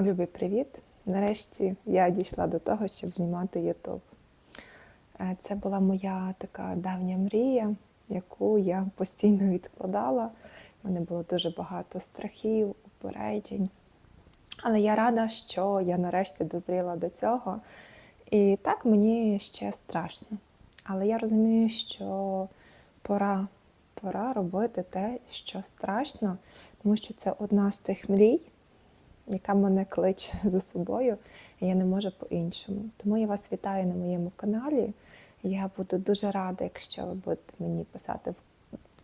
Любий привіт! Нарешті я дійшла до того, щоб знімати YouTube. Е, Це була моя така давня мрія, яку я постійно відкладала. У мене було дуже багато страхів, упереджень. Але я рада, що я нарешті дозріла до цього. І так мені ще страшно. Але я розумію, що пора, пора робити те, що страшно, тому що це одна з тих мрій, яка мене кличе за собою, і я не можу по-іншому. Тому я вас вітаю на моєму каналі. Я буду дуже рада, якщо ви будете мені писати в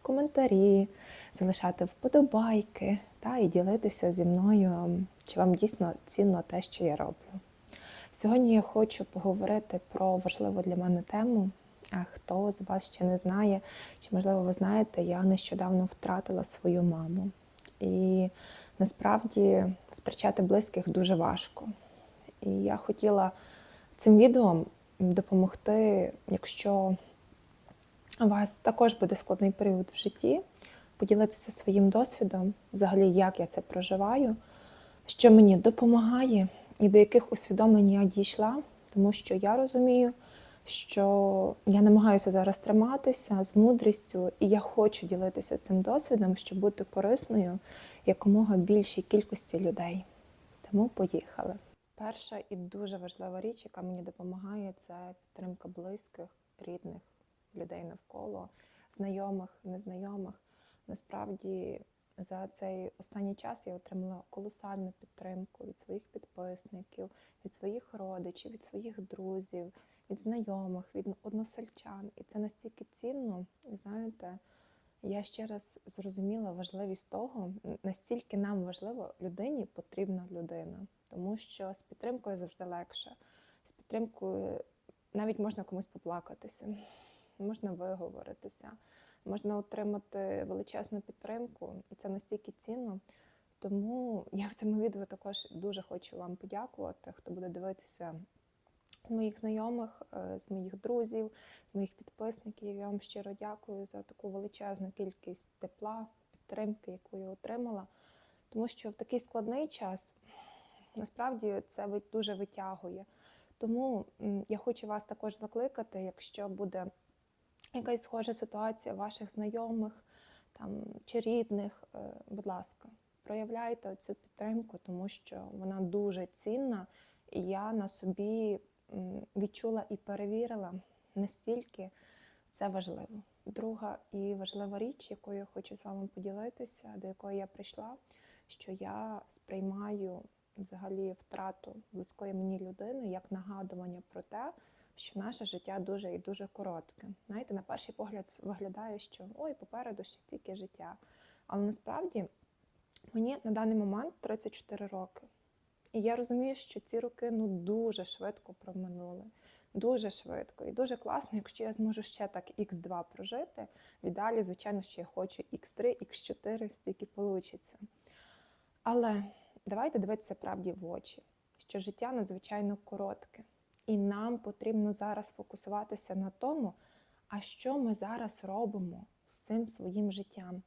коментарі, залишати вподобайки та і ділитися зі мною, чи вам дійсно цінно те, що я роблю. Сьогодні я хочу поговорити про важливу для мене тему. А хто з вас ще не знає, чи можливо ви знаєте, я нещодавно втратила свою маму. І насправді втрачати близьких дуже важко. І я хотіла цим відео допомогти, якщо у вас також буде складний період в житті, поділитися своїм досвідом, взагалі, як я це проживаю, що мені допомагає і до яких усвідомлень я дійшла, тому що я розумію, що я намагаюся зараз триматися з мудрістю, і я хочу ділитися цим досвідом, щоб бути корисною якомога більшій кількості людей. Тому поїхали. Перша і дуже важлива річ, яка мені допомагає, це підтримка близьких, рідних людей навколо, знайомих, незнайомих. Насправді за цей останній час я отримала колосальну підтримку від своїх підписників, від своїх родичів, від своїх друзів, від знайомих, від односельчан. І це настільки цінно, знаєте, я ще раз зрозуміла важливість того, настільки нам важливо людині потрібна людина, тому що з підтримкою завжди легше. З підтримкою навіть можна комусь поплакатися, можна виговоритися, можна отримати величезну підтримку, і це настільки цінно. Тому я в цьому відео також дуже хочу вам подякувати, хто буде дивитися з моїх знайомих, е, з моїх друзів, з моїх підписників. Я вам щиро дякую за таку величезну кількість тепла, підтримки, яку я отримала. Тому що в такий складний час насправді це дуже витягує. Тому я хочу вас також закликати, якщо буде якась схожа ситуація ваших знайомих там, чи рідних, е, будь ласка, проявляйте цю підтримку, тому що вона дуже цінна, і я на собі відчула і перевірила, настільки це важливо. Друга і важлива річ, якою я хочу з вами поділитися, до якої я прийшла, що я сприймаю взагалі втрату близької мені людини як нагадування про те, що наше життя дуже і дуже коротке. Знаєте, на перший погляд виглядає, що ой, попереду ще стільки життя. Але насправді мені на даний момент 34 роки. І я розумію, що ці роки ну дуже швидко проминули. Дуже швидко. І дуже класно, якщо я зможу ще так Х2 прожити. В ідеалі, звичайно, що я хочу Х3, Х4, стільки вийде. Але давайте дивитися правді в очі, що життя надзвичайно коротке. І нам потрібно зараз фокусуватися на тому, а що ми зараз робимо з цим своїм життям.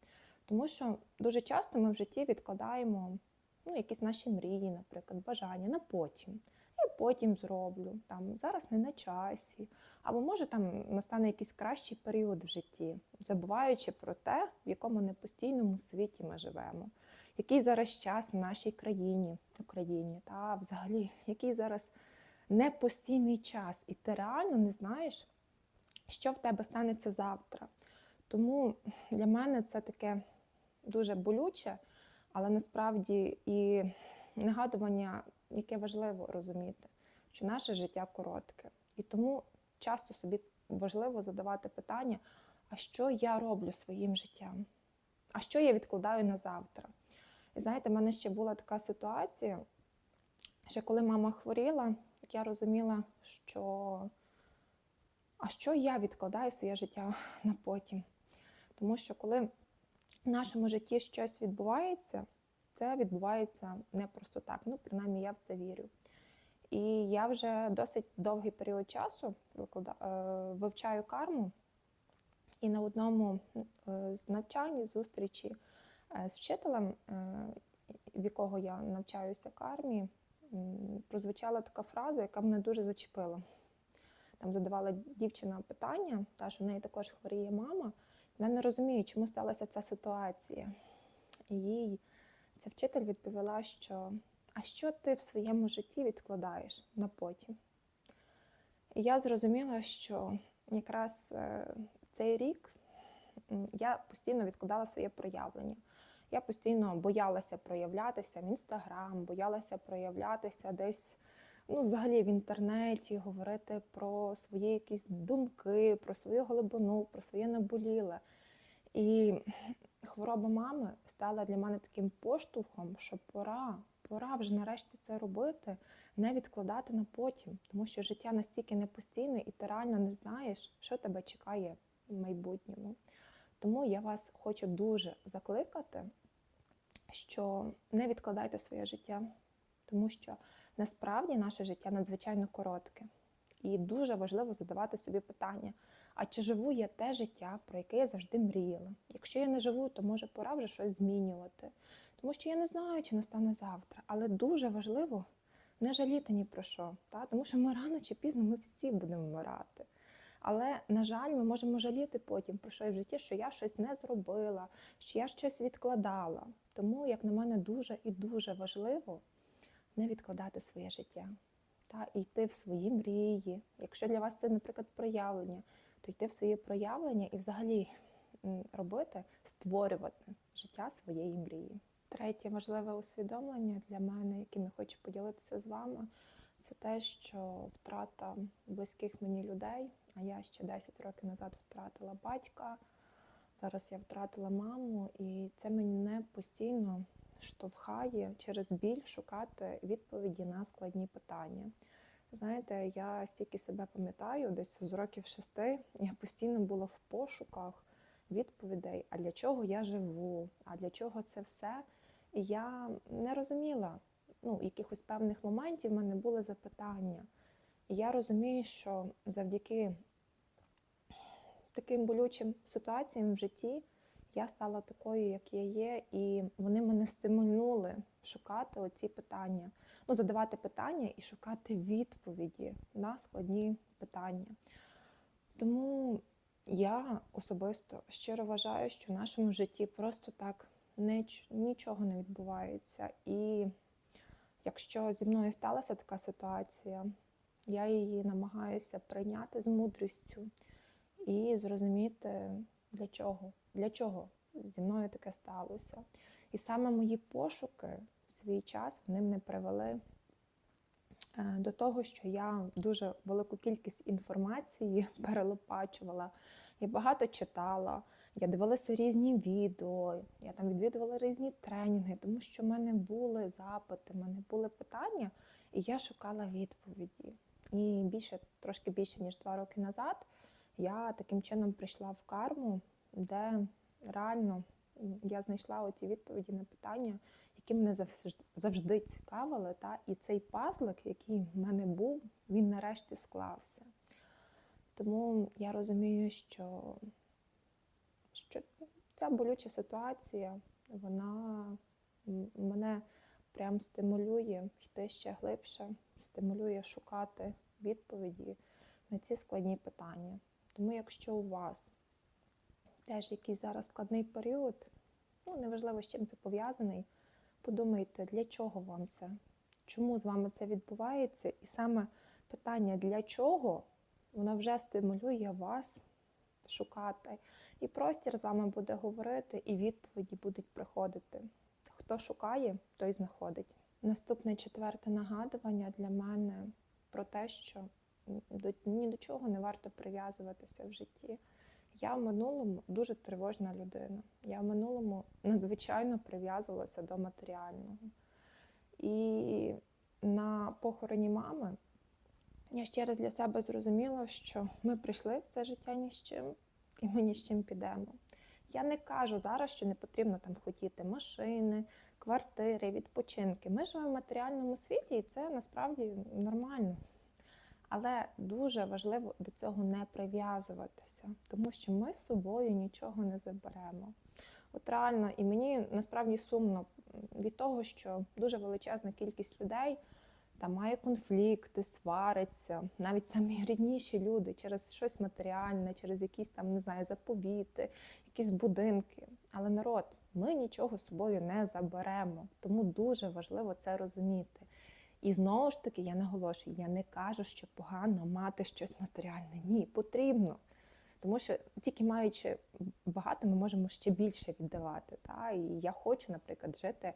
Тому що дуже часто ми в житті відкладаємо ну, якісь наші мрії, наприклад, бажання на потім. Я потім зроблю, там зараз не на часі, або може там настане якийсь кращий період в житті, забуваючи про те, в якому непостійному світі ми живемо, який зараз час в нашій країні, Україні, та взагалі, який зараз непостійний час, і ти реально не знаєш, що в тебе станеться завтра. Тому для мене це таке дуже болюче, але насправді і нагадування, яке важливо розуміти, що наше життя коротке. І тому часто собі важливо задавати питання: а що я роблю своїм життям? А що я відкладаю на завтра? І знаєте, в мене ще була така ситуація, що коли мама хворіла, я розуміла, що а що я відкладаю своє життя на потім. Тому що коли в нашому житті щось відбувається, це відбувається не просто так. Ну, принаймні, я в це вірю. І я вже досить довгий період часу е, вивчаю карму, і на одному е, з навчань, зустрічі е, з вчителем в якого я навчаюся кармі, прозвучала така фраза, яка мене дуже зачепила. Там задавала дівчина питання, та що в неї також хворіє мама. Вона не розуміє, чому сталася ця ситуація. І їй ця вчитель відповіла, що а що ти в своєму житті відкладаєш на потім? І я зрозуміла, що якраз е, цей рік я постійно відкладала своє проявлення. Я постійно боялася проявлятися в інстаграм, боялася проявлятися десь ну, взагалі в інтернеті, говорити про свої якісь думки, про свою глибину, про своє наболіле. І хвороба мами стала для мене таким поштовхом, що пора, пора вже нарешті це робити, не відкладати на потім, тому що життя настільки непостійне, і ти реально не знаєш, що тебе чекає в майбутньому. Тому я вас хочу дуже закликати, що не відкладайте своє життя, тому що насправді наше життя надзвичайно коротке. І дуже важливо задавати собі питання: а чи живу я те життя, про яке я завжди мріяла? Якщо я не живу, то може пора вже щось змінювати. Тому що я не знаю, чи настане завтра. Але дуже важливо не жаліти ні про що, та? тому що ми рано чи пізно ми всі будемо вмирати. Але, на жаль, ми можемо жаліти потім про що в житті, що я щось не зробила, що я щось відкладала. Тому, як на мене, дуже і дуже важливо не відкладати своє життя та йти в свої мрії. Якщо для вас це, наприклад, проявлення, то йти в своє проявлення і взагалі робити, створювати життя своєї мрії. Третє важливе усвідомлення для мене, яким я хочу поділитися з вами, це те, що втрата близьких мені людей, а я ще 10 років назад втратила батька. Зараз я втратила маму, і це мене постійно штовхає через біль шукати відповіді на складні питання. Знаєте, я стільки себе пам'ятаю, десь з років шести я постійно була в пошуках відповідей, а для чого я живу, а для чого це все. І я не розуміла, ну, якихось певних моментів в мене були запитання. І я розумію, що завдяки таким болючим ситуаціям в житті я стала такою, як я є, і вони мене стимульнули шукати оці питання, ну, задавати питання і шукати відповіді на складні питання. Тому я особисто щиро вважаю, що в нашому житті просто так ніч- нічого не відбувається. І якщо зі мною сталася така ситуація, я її намагаюся прийняти з мудрістю і зрозуміти, для чого, для чого зі мною таке сталося. І саме мої пошуки в свій час вони мене привели е, до того, що я дуже велику кількість інформації перелопачувала. Я багато читала, я дивилася різні відео, я там відвідувала різні тренінги, тому що в мене були запити, в мене були питання, і я шукала відповіді. І більше, трошки більше ніж два роки назад, я таким чином прийшла в карму, де реально я знайшла оті відповіді на питання, які мене завжди, цікавили. Та? І цей пазлик, який в мене був, він нарешті склався. Тому я розумію, що, що ця болюча ситуація, вона мене прям стимулює йти ще глибше, стимулює шукати відповіді на ці складні питання. Тому, якщо у вас теж якийсь зараз складний період, ну неважливо, з чим це пов'язаний, подумайте, для чого вам це, чому з вами це відбувається, і саме питання для чого воно вже стимулює вас шукати. І простір з вами буде говорити, і відповіді будуть приходити. Хто шукає, той знаходить. Наступне четверте нагадування для мене про те, що ні до чого не варто прив'язуватися в житті. Я в минулому дуже тривожна людина. Я в минулому надзвичайно прив'язувалася до матеріального. І на похороні мами я ще раз для себе зрозуміла, що ми прийшли в це життя ні з чим, і ми ні з чим підемо. Я не кажу зараз, що не потрібно там хотіти машини, квартири, відпочинки. Ми живемо в матеріальному світі, і це насправді нормально. Але дуже важливо до цього не прив'язуватися, тому що ми з собою нічого не заберемо. От реально, і мені насправді сумно від того, що дуже величезна кількість людей там має конфлікти, свариться, навіть самі рідніші люди через щось матеріальне, через якісь там, не знаю, заповіти, якісь будинки. Але народ, ми нічого з собою не заберемо. Тому дуже важливо це розуміти. І знову ж таки, я наголошую, я не кажу, що погано мати щось матеріальне. Ні, потрібно. Тому що тільки маючи багато, ми можемо ще більше віддавати. Та? І я хочу, наприклад, жити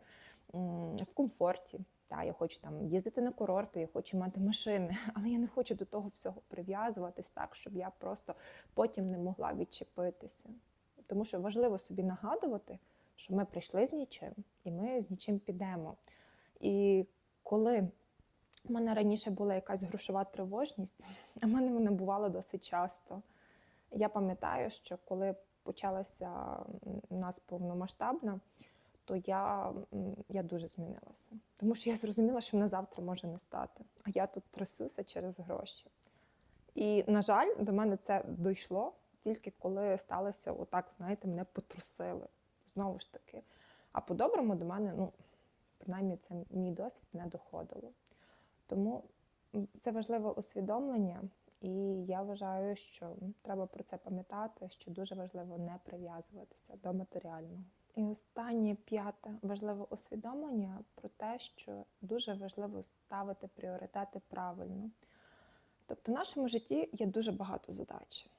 в комфорті. Та, я хочу там їздити на курорти, я хочу мати машини, але я не хочу до того всього прив'язуватись так, щоб я просто потім не могла відчепитися. Тому що важливо собі нагадувати, що ми прийшли з нічим, і ми з нічим підемо. І коли в мене раніше була якась грошова тривожність, а в мене вона бувала досить часто. Я пам'ятаю, що коли почалася у нас повномасштабна, то я, я дуже змінилася. Тому що я зрозуміла, що на завтра може не стати. А я тут трясуся через гроші. І, на жаль, до мене це дійшло тільки коли сталося отак, знаєте, мене потрусили. Знову ж таки. А по-доброму до мене, ну, принаймні, це мій досвід не доходило. Тому це важливе усвідомлення, і я вважаю, що треба про це пам'ятати, що дуже важливо не прив'язуватися до матеріального. І останнє п'яте важливе усвідомлення про те, що дуже важливо ставити пріоритети правильно. Тобто, в нашому житті є дуже багато задач.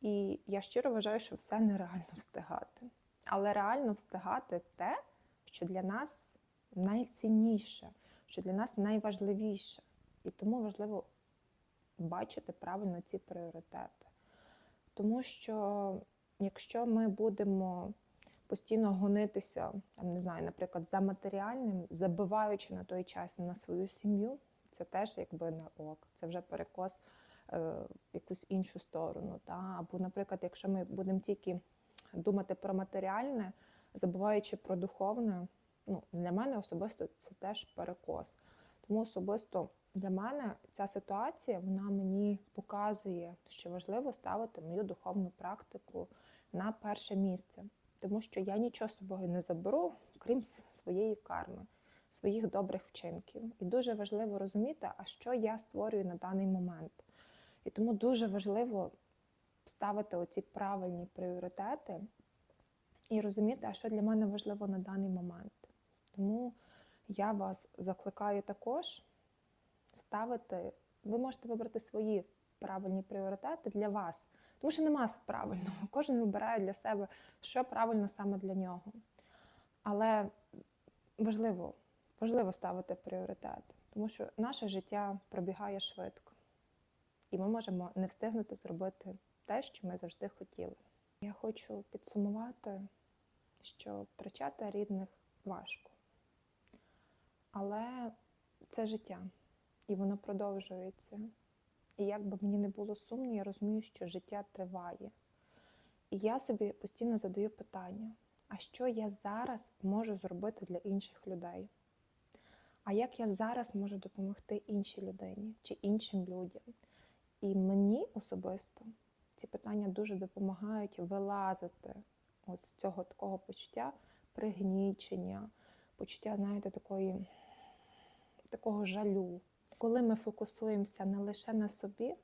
І я щиро вважаю, що все нереально встигати. Але реально встигати те, що для нас найцінніше, що для нас найважливіше. І тому важливо бачити правильно ці пріоритети. Тому що якщо ми будемо постійно гонитися, там не знаю, наприклад, за матеріальним, забиваючи на той час на свою сім'ю, це теж якби не ок, це вже перекос е, в якусь іншу сторону. Та? Або, наприклад, якщо ми будемо тільки думати про матеріальне, забуваючи про духовне, ну, для мене особисто це теж перекос. Тому особисто для мене ця ситуація вона мені показує, що важливо ставити мою духовну практику на перше місце, тому що я нічого з собою не заберу, крім своєї карми, своїх добрих вчинків. І дуже важливо розуміти, а що я створюю на даний момент. І тому дуже важливо ставити оці правильні пріоритети і розуміти, а що для мене важливо на даний момент. Тому я вас закликаю також ставити, ви можете вибрати свої правильні пріоритети для вас. Тому що нема правильного. Кожен вибирає для себе, що правильно саме для нього. Але важливо, важливо ставити пріоритет, тому що наше життя пробігає швидко, і ми можемо не встигнути зробити те, що ми завжди хотіли. Я хочу підсумувати, що втрачати рідних важко. Але це життя, і воно продовжується. І як би мені не було сумно, я розумію, що життя триває. І я собі постійно задаю питання: а що я зараз можу зробити для інших людей? А як я зараз можу допомогти іншій людині чи іншим людям? І мені особисто ці питання дуже допомагають вилазити з цього такого почуття пригнічення, почуття, знаєте, такої, такого жалю. Коли ми фокусуємося не лише на собі,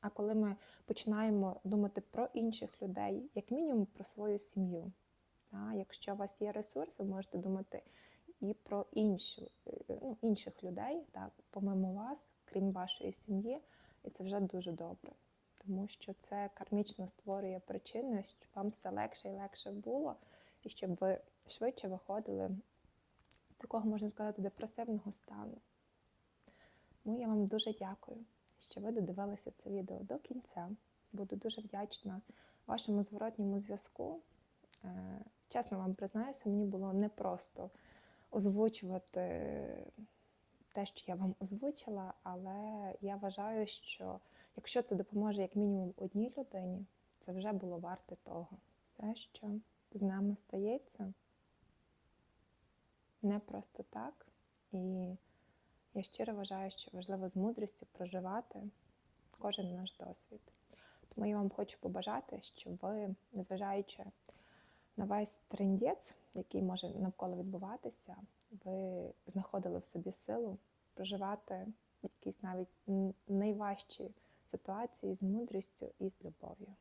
а коли ми починаємо думати про інших людей, як мінімум про свою сім'ю. Якщо у вас є ресурс, ви можете думати і про інші, ну, інших людей, так, помимо вас, крім вашої сім'ї, і це вже дуже добре. Тому що це кармічно створює причини, щоб вам все легше і легше було, і щоб ви швидше виходили такого, можна сказати, депресивного стану. Тому я вам дуже дякую, що ви додивилися це відео до кінця. Буду дуже вдячна вашому зворотньому зв'язку. Е, Чесно вам признаюся, мені було непросто озвучувати те, що я вам озвучила, але я вважаю, що якщо це допоможе як мінімум одній людині, це вже було варте того. Все, що з нами стається, не просто так. І я щиро вважаю, що важливо з мудрістю проживати кожен наш досвід. Тому я вам хочу побажати, щоб ви, незважаючи на весь трендець, який може навколо відбуватися, ви знаходили в собі силу проживати якісь навіть найважчі ситуації з мудрістю і з любов'ю.